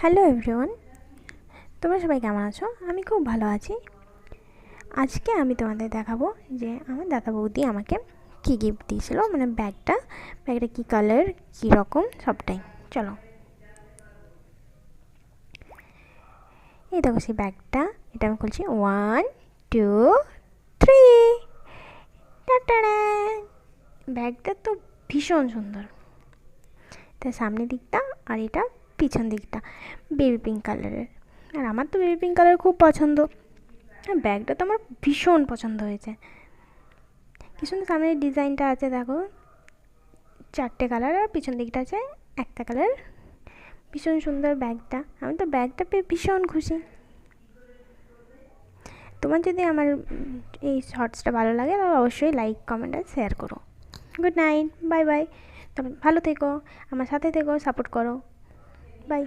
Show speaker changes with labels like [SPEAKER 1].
[SPEAKER 1] Hello everyone তোমরা সবাই কেমন আছো? আমি খুব ভালো আছি। আজকে আমি তোমাদের দেখাবো যে আমার দাদা বৌদি আমাকে কী গিফট দিয়েছিল মানে ব্যাগটা। ব্যাগটা কী কালার কী রকম, সবটাই। চলো। এই দেখো সেই ব্যাগটা। এটা আমি খুলছি। ওয়ান টু থ্রি ব্যাগটা তো ভীষণ সুন্দর। তার সামনের দিকটা আর এটা পিছন দিকটা বেবি পিঙ্ক কালারের আর আমার তো বেবি পিঙ্ক কালার খুব পছন্দ। আর ব্যাগটা তো আমার ভীষণ পছন্দ হয়েছে। কি সুন্দর সামনের ডিজাইনটা আছে, দেখো। চারটে কালার আর পিছন দিকটা আছে, একটা কালার ভীষণ সুন্দর ব্যাগটা আমি তো ব্যাগটা পেয়ে ভীষণ খুশি। তোমার যদি আমার এই শর্টসটা ভালো লাগে তবে অবশ্যই লাইক কমেন্ট আর শেয়ার করো। গুড নাইট বাই বাই তবে ভালো থেকো, আমার সাথে থেকো সাপোর্ট করো। বাই